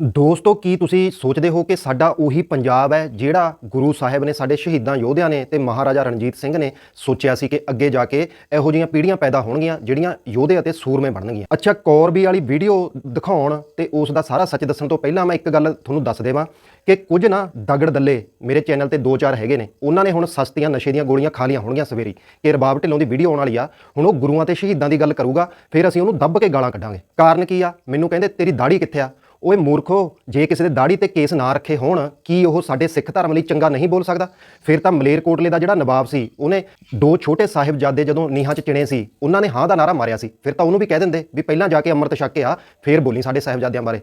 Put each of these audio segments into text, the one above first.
ਦੋਸਤੋ, ਕੀ ਤੁਸੀਂ ਸੋਚਦੇ ਹੋ ਕਿ ਸਾਡਾ ਉਹੀ ਪੰਜਾਬ ਹੈ ਜਿਹੜਾ ਗੁਰੂ ਸਾਹਿਬ ਨੇ ਸਾਡੇ ਸ਼ਹੀਦਾਂ ਯੋਧਿਆਂ ਨੇ ਤੇ ਮਹਾਰਾਜਾ ਰਣਜੀਤ ਸਿੰਘ ਨੇ ਸੋਚਿਆ ਸੀ ਕਿ ਅੱਗੇ ਜਾ ਕੇ ਇਹੋ ਜਿਹੀਆਂ ਪੀੜ੍ਹੀਆਂ ਪੈਦਾ ਹੋਣਗੀਆਂ ਜਿਹੜੀਆਂ ਯੋਧੇ ਅਤੇ ਸੂਰਮੇ ਬਣਨਗੀਆਂ? ਅੱਛਾ, ਕੌਰਬੀ ਵਾਲੀ ਵੀਡੀਓ ਦਿਖਾਉਣ ਤੇ ਉਸ ਦਾ ਸਾਰਾ ਸੱਚ ਦੱਸਣ ਤੋਂ ਪਹਿਲਾਂ ਮੈਂ ਇੱਕ ਗੱਲ ਤੁਹਾਨੂੰ ਦੱਸ ਦੇਵਾਂ ਕਿ ਕੁਝ ਨਾ ਦਗੜ ਦੱਲੇ ਮੇਰੇ ਚੈਨਲ ਤੇ ਦੋ ਚਾਰ ਹੈਗੇ ਨੇ। ਉਹਨਾਂ ਨੇ ਹੁਣ ਸਸਤੀਆਂ, ਨਸ਼ੇ ਦੀਆਂ ਗੋਲੀਆਂ ਖਾ ਲੀਆਂ ਹੋਣਗੀਆਂ ਸਵੇਰੀ। ਕਿ ਰਬਾਬ ਢਿੱਲੋਂ ਦੀ ਵੀਡੀਓ ਆਉਣ ਵਾਲੀ ਆ, ਹੁਣ ਉਹ ਗੁਰੂਆਂ ਤੇ ਸ਼ਹੀਦਾਂ ਦੀ ਗੱਲ ਕਰੂਗਾ, ਫਿਰ ਅਸੀਂ ਉਹਨੂੰ ਦੱਬ ਕੇ ਗਾਲਾਂ ਕੱਢਾਂਗੇ। ਕਾਰਨ ਕੀ ਆ? ਮੈਨੂੰ ਕਹਿੰਦੇ, ਤੇਰੀ ਦਾੜੀ ਕਿੱਥੇ ਆ? ਓਏ ਮੂਰਖੋ, ਜੇ ਕਿਸੇ ਦੇ ਦਾੜੀ ਤੇ ਕੇਸ ਨਾ ਰੱਖੇ ਹੋਣ, ਕੀ ਉਹ ਸਾਡੇ ਸਿੱਖ ਧਰਮ ਲਈ ਚੰਗਾ ਨਹੀਂ ਬੋਲ ਸਕਦਾ? ਫਿਰ ਤਾਂ ਮਲੇਰਕੋਟਲੇ ਦਾ ਜਿਹੜਾ ਨਵਾਬ ਸੀ, ਉਹਨੇ ਦੋ ਛੋਟੇ ਸਾਹਿਬਜ਼ਾਦੇ ਜਦੋਂ ਨੀਹਾਂ 'ਚ ਚਿਣੇ ਸੀ, ਉਹਨਾਂ ਨੇ ਹਾਂ ਦਾ ਨਾਰਾ ਮਾਰਿਆ ਸੀ। ਫਿਰ ਤਾਂ ਉਹਨੂੰ ਵੀ ਕਹਿ ਦਿੰਦੇ ਵੀ ਪਹਿਲਾਂ ਜਾ ਕੇ ਅੰਮ੍ਰਿਤ ਛੱਕ ਕੇ ਆ, ਫਿਰ ਬੋਲੀ ਸਾਡੇ ਸਾਹਿਬਜ਼ਾਦਿਆਂ ਬਾਰੇ।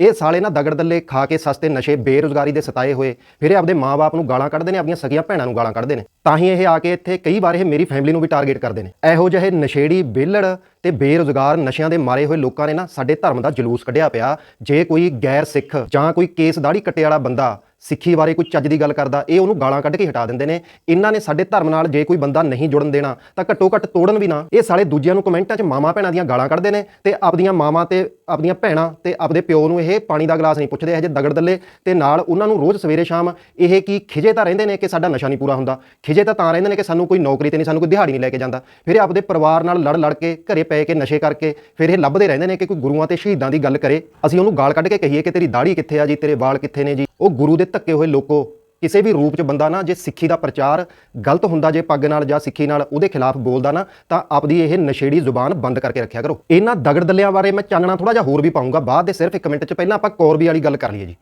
ਇਹ ਸਾਲੇ ਨਾ ਦਗੜ ਦੱਲੇ ਖਾ ਕੇ ਸਸਤੇ ਨਸ਼ੇ, ਬੇਰੁਜ਼ਗਾਰੀ ਦੇ ਸਤਾਏ ਹੋਏ। ਫਿਰ ਇਹ ਆਪਦੇ ਮਾਪੇ ਨੂੰ ਗਾਲਾਂ ਕੱਢਦੇ ਨੇ, ਆਪਣੀਆਂ ਸਗੀਆਂ ਭੈਣਾਂ ਨੂੰ ਗਾਲਾਂ ਕੱਢਦੇ ਨੇ। ਤਾਂ ਹੀ ਇਹ ਆ ਕੇ ਇੱਥੇ ਕਈ ਵਾਰ ਇਹ ਮੇਰੀ ਫੈਮਿਲੀ ਨੂੰ ਵੀ ਟਾਰਗੇਟ ਕਰਦੇ ਨੇ। ਇਹੋ ਜਿਹੇ ਨਸ਼ੇੜੀ ਬੇਲੜ ਤੇ ਬੇਰੁਜ਼ਗਾਰ ਨਸ਼ਿਆਂ ਦੇ ਮਾਰੇ ਹੋਏ ਲੋਕਾਂ ਨੇ ਨਾ ਸਾਡੇ ਧਰਮ ਦਾ ਜਲੂਸ ਕੱਢਿਆ ਪਿਆ। ਜੇ ਕੋਈ ਗੈਰ ਸਿੱਖ ਜਾਂ ਕੋਈ ਕੇਸ ਦਾੜੀ ਕੱਟੇ ਵਾਲਾ ਬੰਦਾ ਸਿੱਖੀ ਬਾਰੇ ਕੋਈ ਚੱਜ ਦੀ ਗੱਲ ਕਰਦਾ, ਇਹ ਉਹਨੂੰ ਗਾਲਾਂ ਕੱਢ ਕੇ ਹਟਾ ਦਿੰਦੇ ਨੇ। ਇਹਨਾਂ ਨੇ ਸਾਡੇ ਧਰਮ ਨਾਲ ਜੇ ਕੋਈ ਬੰਦਾ ਨਹੀਂ ਜੁੜਨ ਦੇਣਾ, ਤਾਂ ਘੱਟੋ ਘੱਟ ਤੋੜਨ ਵੀ ਨਾ। ਇਹ ਸਾਲੇ ਦੂਜਿਆਂ ਨੂੰ ਕਮੈਂਟਾਂ 'ਚ ਮਾਮਾ ਭੈਣਾਂ ਦੀਆਂ ਗਾਲਾਂ ਕੱਢਦੇ ਨੇ ਤੇ ਆਪਦੀਆਂ ਮਾਵਾਂ ਤੇ ਆਪਦੀਆਂ ਭੈਣਾਂ ਤੇ ਆਪਦੇ ਪਿਓ ਨੂੰ ਇਹ ਪਾਣੀ ਦਾ ਗਲਾਸ ਨਹੀਂ ਪੁੱਛਦੇ, ਇਹ ਜੇ ਦਗੜ ਦੱਲੇ। ਤੇ ਨਾਲ ਉਹਨਾਂ ਨੂੰ ਰੋਜ਼ ਸਵੇਰੇ ਸ਼ਾਮ ਇਹ ਕੀ ਖਿਜੇ ਤਾਂ ਰਹਿੰਦੇ ਨੇ ਕਿ ਸਾਡਾ ਨਸ਼ਾ ਨਹੀਂ ਪੂਰਾ ਹੁੰਦਾ। ਖਿਜੇ ਤਾਂ ਤਾਂ ਰਹਿੰਦੇ ਨੇ ਕਿ ਸਾਨੂੰ ਕੋਈ ਨੌਕਰੀ ਤੇ ਨਹੀਂ, ਸਾਨੂੰ ਕੋਈ ਦਿਹਾੜੀ ਨਹੀਂ ਲੈ ਕੇ ਜਾਂਦਾ। ਫਿਰ ਇਹ ਆਪਦੇ ਪਰਿਵਾਰ ਨਾਲ ਲੜ ਲੜ ਕੇ ਘਰੇ ਪੈ ਕੇ ਨਸ਼ੇ ਕਰਕੇ ਫਿਰ ਇਹ ਲੱਭਦੇ ਰਹਿੰਦੇ ਨੇ ਕਿ ਕੋਈ ਗੁਰੂਆਂ ਤੇ ਸ਼ਹੀਦਾਂ ਦੀ ਗੱਲ ਕਰੇ। ਅਸੀਂ ਉਹਨੂੰ ਗਾਲ ਕੱਢ ਕੇ ਕਹੀਏ ਕਿ ਤੇਰੀ ਦਾੜੀ ਕਿੱਥੇ ਆ ਜੀ, ਤੇਰੇ ਵਾਲ ਕਿੱਥੇ ਨੇ ਜੀ। ਉਹ ਗੁਰੂ ਦੇ ਧੱਕੇ ਹੋਏ ਲੋਕੋ, ਕਿਸੇ ਵੀ ਰੂਪ 'ਚ ਬੰਦਾ ਨਾ ਜੇ ਸਿੱਖੀ ਦਾ ਪ੍ਰਚਾਰ ਗਲਤ ਹੁੰਦਾ ਜੇ ਪੱਗ ਨਾਲ ਜਾਂ ਸਿੱਖੀ ਨਾਲ ਉਹਦੇ ਖਿਲਾਫ ਬੋਲਦਾ ਨਾ, ਤਾਂ ਆਪਦੀ ਇਹ ਨਸ਼ੇੜੀ ਜ਼ੁਬਾਨ ਬੰਦ ਕਰਕੇ ਰੱਖਿਆ ਕਰੋ। ਇਹਨਾਂ ਦਗੜ ਦਲਿਆਂ ਬਾਰੇ ਮੈਂ ਚਾਨਣਾ ਥੋੜਾ ਜਿਹਾ ਹੋਰ ਵੀ ਪਾਉਂਗਾ ਬਾਅਦ ਦੇ ਸਿਰਫ ਇੱਕ ਮਿੰਟ 'ਚ ਪਹਿਲਾਂ ਆਪਾਂ ਕੌਰਬੀ ਵਾਲੀ ਗੱਲ ਕਰ ਲਈਏ ਜੀ।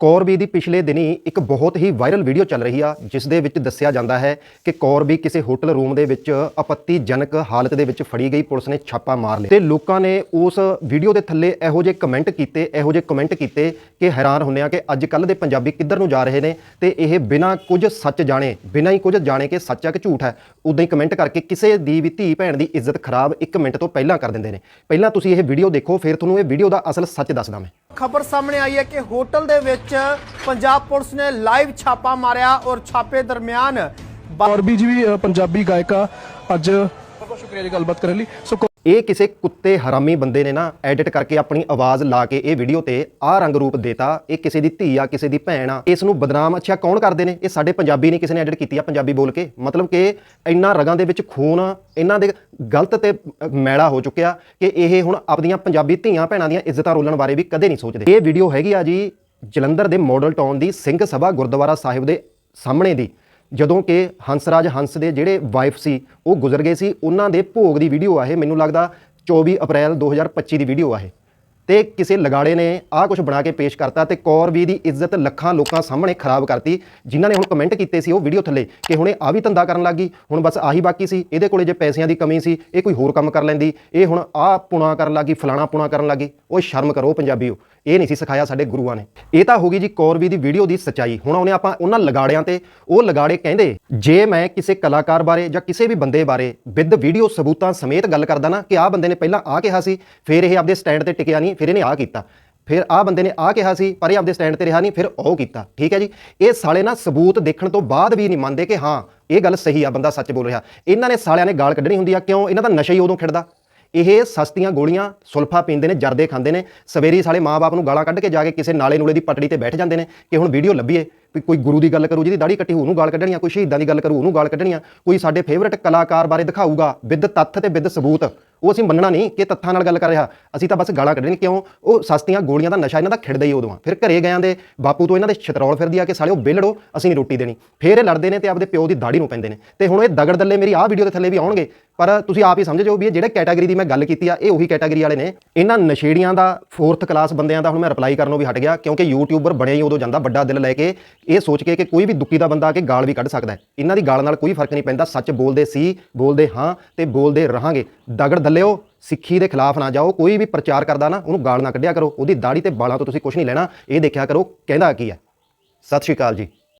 ਕੌਰਬੀ ਦੀ ਪਿਛਲੇ ਦਿਨੀ ਇੱਕ ਬਹੁਤ ਹੀ ਵਾਇਰਲ ਵੀਡੀਓ ਚੱਲ ਰਹੀ ਆ, ਜਿਸ ਦੇ ਵਿੱਚ ਦੱਸਿਆ ਜਾਂਦਾ ਹੈ ਕਿ ਕੌਰਬੀ ਕਿਸੇ ਹੋਟਲ ਰੂਮ ਦੇ ਵਿੱਚ ਆਪੱਤੀਜਨਕ ਹਾਲਤ ਦੇ ਵਿੱਚ ਫੜੀ ਗਈ, ਪੁਲਿਸ ਨੇ ਛਾਪਾ ਮਾਰ ਲਿਆ। ਤੇ ਲੋਕਾਂ ਨੇ ਉਸ ਵੀਡੀਓ ਦੇ ਥੱਲੇ ਇਹੋ ਜਿਹੇ ਕਮੈਂਟ ਕੀਤੇ, ਇਹੋ ਜਿਹੇ ਕਮੈਂਟ ਕੀਤੇ ਕਿ ਹੈਰਾਨ ਹੁੰਨੇ ਆ ਕਿ ਅੱਜ ਕੱਲ ਦੇ ਪੰਜਾਬੀ ਕਿੱਧਰ ਨੂੰ ਜਾ ਰਹੇ ਨੇ ਤੇ ਇਹ ਬਿਨਾਂ ਕੁਝ ਸੱਚ ਜਾਣੇ, ਬਿਨਾਂ ਹੀ ਕੁਝ ਜਾਣੇ ਕਿ ਸੱਚ ਆ ਕਿ ਝੂਠ ਹੈ ਉਦਾਂ ਹੀ ਕਮੈਂਟ ਕਰਕੇ ਕਿਸੇ ਦੀ ਵੀ ਧੀ ਭੈਣ ਦੀ ਇੱਜ਼ਤ ਖਰਾਬ 1 ਮਿੰਟ ਤੋਂ ਪਹਿਲਾਂ ਕਰ ਦਿੰਦੇ ਨੇ। ਪਹਿਲਾਂ ਤੁਸੀਂ ਇਹ ਵੀਡੀਓ ਦੇਖੋ, ਫਿਰ ਤੁਹਾਨੂੰ ਇਹ ਵੀਡੀਓ ਦਾ ਅਸਲ ਸੱਚ ਦੱਸਦਾ ਮੈਂ। ਖਬਰ ਸਾਹਮਣੇ ਆਈ ਹੈ ਕਿ ਹੋਟਲ ਦੇ ਵਿੱਚ ਪੰਜਾਬ ਪੁਲਿਸ ਨੇ ਲਾਈਵ ਛਾਪਾ ਮਾਰਿਆ ਔਰ ਛਾਪੇ ਦਰਮਿਆਨ ਬਾ- ਔਰ ਵੀ ਜੀ ਵੀ ਅ, ਪੰਜਾਬੀ ਗਾਇਕਾ ਅੱਜ ਬਹੁਤ ਬਹੁਤ ਸ਼ੁਕਰੀਆ ਜੀ ਗੱਲਬਾਤ ਕਰਨ ਲਈ। ਸੋ ਕੋ- ਇਹ ਕਿਸੇ ਕੁੱਤੇ ਹਰਾਮੀ ਬੰਦੇ ਨੇ ਨਾ ਐਡਿਟ ਕਰਕੇ ਆਪਣੀ ਆਵਾਜ਼ ਲਾ ਕੇ ਇਹ ਵੀਡੀਓ ਤੇ ਆਹ ਰੰਗ ਰੂਪ ਦੇਤਾ। ਇਹ ਕਿਸੇ ਦੀ ਧੀ ਆ ਕਿਸੇ ਦੀ ਭੈਣ ਆ। ਇਸ ਨੂੰ ਬਦਨਾਮ ਅੱਛਾ ਕੌਣ ਕਰਦੇ ਨੇ? ਇਹ ਸਾਡੇ ਪੰਜਾਬੀ ਨਹੀਂ ਕਿਸੇ ਨੇ ਐਡਿਟ ਕੀਤੀ ਆ ਪੰਜਾਬੀ ਬੋਲ ਕੇ। ਮਤਲਬ ਕਿ ਇੰਨਾ ਰਗਾਂ ਦੇ ਵਿੱਚ ਖੂਨ ਆ, ਇਹਨਾਂ ਦੇ ਗਲਤ ਤੇ ਅ, ਮੈਲਾ ਹੋ ਚੁੱਕਿਆ ਕਿ ਇਹ ਹੁਣ ਆਪਦੀਆਂ ਪੰਜਾਬੀ ਧੀਆਂ ਭੈਣਾਂ ਦੀਆਂ ਇੱਜ਼ਤਾਂ ਰੋਲਣ ਬਾਰੇ ਵੀ ਕਦੇ ਨਹੀਂ ਸੋਚਦੇ। ਇਹ ਵੀਡੀਓ ਹੈਗੀ ਆ ਜੀ ਜਲੰਧਰ ਦੇ ਮਾਡਲ ਟਾਊਨ ਦੀ ਸਿੰਘ ਸਭਾ ਗੁਰਦੁਆਰਾ ਸਾਹਿਬ ਦੇ ਸਾਹਮਣੇ ਦੀ, ਜਦੋਂ ਕਿ ਹੰਸਰਾਜ ਹੰਸ ਦੇ ਜਿਹੜੇ ਵਾਈਫ ਸੀ, ਉਹ ਗੁਜ਼ਰ ਗਏ ਸੀ। ਉਹਨਾਂ ਦੇ ਭੋਗ ਦੀ ਵੀਡੀਓ ਆ ਇਹ। ਮੈਨੂੰ ਲੱਗਦਾ 24 ਅਪ੍ਰੈਲ 2025 ਦੀ ਵੀਡੀਓ ਆ ਇਹ। ਤੇ ਕਿਸੇ ਲਗਾੜੇ ਨੇ ਆਹ ਕੁਝ ਬਣਾ ਕੇ ਪੇਸ਼ ਕਰਤਾ ਤੇ ਕੌਰਵੀ ਦੀ ਇੱਜ਼ਤ ਲੱਖਾਂ ਲੋਕਾਂ ਸਾਹਮਣੇ ਖਰਾਬ ਕਰਤੀ। ਜਿਨ੍ਹਾਂ ਨੇ ਹੁਣ ਕਮੈਂਟ ਕੀਤੇ ਸੀ ਉਹ ਵੀਡੀਓ ਥੱਲੇ ਕਿ ਹੁਣੇ ਇਹ ਆ ਵੀ ਧੰਦਾ ਕਰਨ ਲੱਗੀ ਹੁਣ ਬਸ ਆਹੀ ਬਾਕੀ ਸੀ। ਇਹਦੇ ਕੋਲੇ ਜੇ ਪੈਸਿਆਂ ਦੀ ਕਮੀ ਸੀ, ਇਹ ਕੋਈ ਹੋਰ ਕੰਮ ਕਰ ਲੈਂਦੀ। ਇਹ ਹੁਣ ਆਹ ਪੁਣਾ ਕਰਨ ਲੱਗੀ ਫਲਾਣਾ ਪੁਣਾ ਕਰਨ ਲੱਗੀ ਉਹ ਸ਼ਰਮ ਕਰੋ ਪੰਜਾਬੀਓ। ਇਹ ਨਹੀਂ ਸੀ ਸਿਖਾਇਆ ਸਾਡੇ ਗੁਰੂਆਂ ਨੇ। ਇਹ ਤਾਂ ਹੋ ਗਈ ਜੀ ਕੌਰਵੀ ਦੀ ਵੀਡੀਓ ਦੀ ਸੱਚਾਈ। ਹੁਣ ਆਉਨੇ ਆਪਾਂ ਉਹਨਾਂ ਲਗਾੜਿਆਂ ਤੇ, ਉਹ ਲਗਾੜੇ ਕਹਿੰਦੇ, ਜੇ ਮੈਂ ਕਿਸੇ ਕਲਾਕਾਰ ਬਾਰੇ ਜਾਂ ਕਿਸੇ ਵੀ ਬੰਦੇ ਬਾਰੇ ਵਿਦ ਵੀਡੀਓ ਸਬੂਤਾਂ ਸਮੇਤ ਗੱਲ ਕਰਦਾ ਨਾ ਕਿ ਆਹ ਬੰਦੇ ਨੇ ਪਹਿਲਾਂ ਆਹ ਕਿਹਾ ਸੀ, ਫਿਰ ਇਹ ਆਪਦੇ ਸਟੈਂਡ ਤੇ ਟਿਕਿਆ ਨਹੀਂ ਫਿਰ ਇਹਨੇ ਆਹ ਕੀਤਾ। ਫਿਰ ਆਹ ਬੰਦੇ ਨੇ ਆਹ ਕਿਹਾ ਸੀ, ਪਰ ਇਹ ਆਪਦੇ ਸਟੈਂਡ ਤੇ ਰਿਹਾ ਨਹੀਂ, ਫਿਰ ਉਹ ਕੀਤਾ। ਠੀਕ ਹੈ ਜੀ? ਇਹ ਸਾਲੇ ਨਾ ਸਬੂਤ ਦੇਖਣ ਤੋਂ ਬਾਅਦ ਵੀ ਨਹੀਂ ਮੰਨਦੇ ਕਿ ਹਾਂ, ਇਹ ਗੱਲ ਸਹੀ ਆ, ਬੰਦਾ ਸੱਚ ਬੋਲ ਰਿਹਾ। ਇਹਨਾਂ ਨੇ ਸਾਲਿਆਂ ਨੇ ਗਾਲ ਕੱਢਣੀ ਹੁੰਦੀ ਆ, ਕਿਉਂ? ਇਹਨਾਂ ਦਾ ਨਸ਼ਾ ਹੀ ਉਦੋਂ ਖਿੜਦਾ। ਇਹ ਸਸਤੀਆਂ ਗੋਲੀਆਂ ਸੁਲਫਾ ਪੀਂਦੇ ਨੇ, ਜਰਦੇ ਖਾਂਦੇ ਨੇ। ਸਵੇਰੀ ਸਾਲੇ ਮਾਪੇ ਨੂੰ ਗਾਲਾਂ ਕੱਢ ਕੇ ਜਾ ਕੇ ਕਿਸੇ ਨਾਲੇ ਨੂਲੇ ਦੀ ਪਟੜੀ ਤੇ ਬੈਠ ਜਾਂਦੇ ਨੇ ਕਿ ਹੁਣ ਵੀਡੀਓ ਲੱਭੀਏ। ਵੀ ਕੋਈ ਗੁਰੂ ਦੀ ਗੱਲ ਕਰੂ, ਜਿਹਦੀ ਦਾੜੀ ਕੱਟੀ ਹੋਊ, ਉਹਨੂੰ ਗਾਲ ਕੱਢਣੀ ਕੋਈ ਸ਼ਹੀਦਾਂ ਦੀ ਗੱਲ ਕਰੂ, ਉਹਨੂੰ ਗਾਲ ਕੱਢਣੀਆਂ। ਕੋਈ ਸਾਡੇ ਫੇਵਰਟ ਕਲਾਕਾਰ ਬਾਰੇ ਦਿਖਾਊਗਾ ਵਿਦ ਤੱਥ ਤੇ ਵਿਦ ਸਬੂਤ। ਉਹ ਅਸੀਂ ਮੰਨਣਾ ਨਹੀਂ ਕਿ ਤੱਥਾਂ ਨਾਲ ਗੱਲ ਕਰ ਰਿਹਾ। ਅਸੀਂ ਤਾਂ ਬਸ ਗਾਲਾਂ ਕੱਢਣੀ ਕਿਉਂ? ਉਹ ਸਸਤੀਆਂ ਗੋਲੀਆਂ ਦਾ ਨਸ਼ਾ ਇਹਨਾਂ ਦਾ ਖਿੜਦਾ ਹੀ ਉਦੋਂ ਆ। ਫਿਰ ਘਰੇ ਗਿਆਂ ਦੇ ਬਾਪੂ ਤੋਂ ਇਹਨਾਂ ਦੇ ਛਤਰੌਲ ਫਿਰਦੀ ਆ ਕਿ ਸਾਲਿਓ ਬਿਲੜੋ, ਅਸੀਂ ਨਹੀਂ ਰੋਟੀ ਦੇਣੀ। ਫਿਰ ਇਹ ਲੜਦੇ ਨੇ ਤੇ ਆਪਦੇ ਪਿਓ ਦੀ ਦਾੜੀ ਨੂੰ ਪੈਂਦੇ ਨੇ। ਤੇ ਹੁਣ ਇਹ ਦਗੜ ਦੱਲੇ ਮੇਰੀ ਆਹ ਵੀਡੀਓ ਦੇ ਥੱਲੇ ਵੀ ਆਉਣਗੇ। ਪਰ ਤੁਸੀਂ ਆਪ ਹੀ ਸਮਝ ਜਾਓ ਵੀ ਇਹ ਜਿਹੜੇ ਕੈਟਾਗਰੀ ਦੀ ਮੈਂ ਗੱਲ ਕੀਤੀ ਆ, ਇਹ ਉਹੀ ਕੈਟਾਗਰੀ ਵਾਲੇ ਨੇ। ਇਹਨਾਂ ਨਸ਼ੇੜੀਆਂ ਦਾ ਫੋਰਥ ਕਲਾਸ ਬੰਦਿਆਂ ਦਾ ਹੁਣ ਮੈਂ ਰਿਪਲਾਈ ਕਰਨੋਂ ਵੀ ਹਟ ਗਿਆ, ਕਿਉਂਕਿ ਯੂਟਿਊਬਰ ਬਣਿਆ ਹੀ ਉਦੋਂ ਜਾਂਦਾ ਵੱਡਾ ਦਿਲ ਲੈ ਕੇ, ਇਹ ਸੋਚ ਕੇ ਕਿ ਕੋਈ ਵੀ ਦੁੱਖੀ ਦਾ ਬੰਦਾ ਆ ਕੇ ਗਾਲ ਵੀ ਕੱਢ ਸਕਦਾ ਹੈ। ਇਹਨਾਂ ਦੀ ਗਾਲ ਨਾਲ ਕੋਈ ਫ਼ਰਕ ਨਹੀਂ ਪੈਂਦਾ, ਸੱਚ ਬੋਲਦੇ ਸੀ, ਬੋਲਦੇ ਹਾਂ ਤੇ ਬੋਲਦੇ ਰਹਾਂਗੇ। ਦਗੜ ਦੱਲਿਓ, ਸਿੱਖੀ ਦੇ ਖਿਲਾਫ ਨਾ ਜਾਓ, ਕੋਈ ਵੀ ਪ੍ਰਚਾਰ ਕਰਦਾ ਨਾ, ਉਹਨੂੰ ਗਾਲ ਨਾ ਕੱਢਿਆ ਕਰੋ। ਉਹਦੀ ਦਾੜੀ ਤੇ ਵਾਲਾਂ ਤੋਂ ਤੁਸੀਂ ਕੁਝ ਨਹੀਂ ਲੈਣਾ, ਇਹ ਦੇਖਿਆ ਕਰੋ, ਕਹਿੰਦਾ ਕੀ ਹੈ। ਸਤਿ ਸ਼੍ਰੀ ਅਕਾਲ ਜੀ।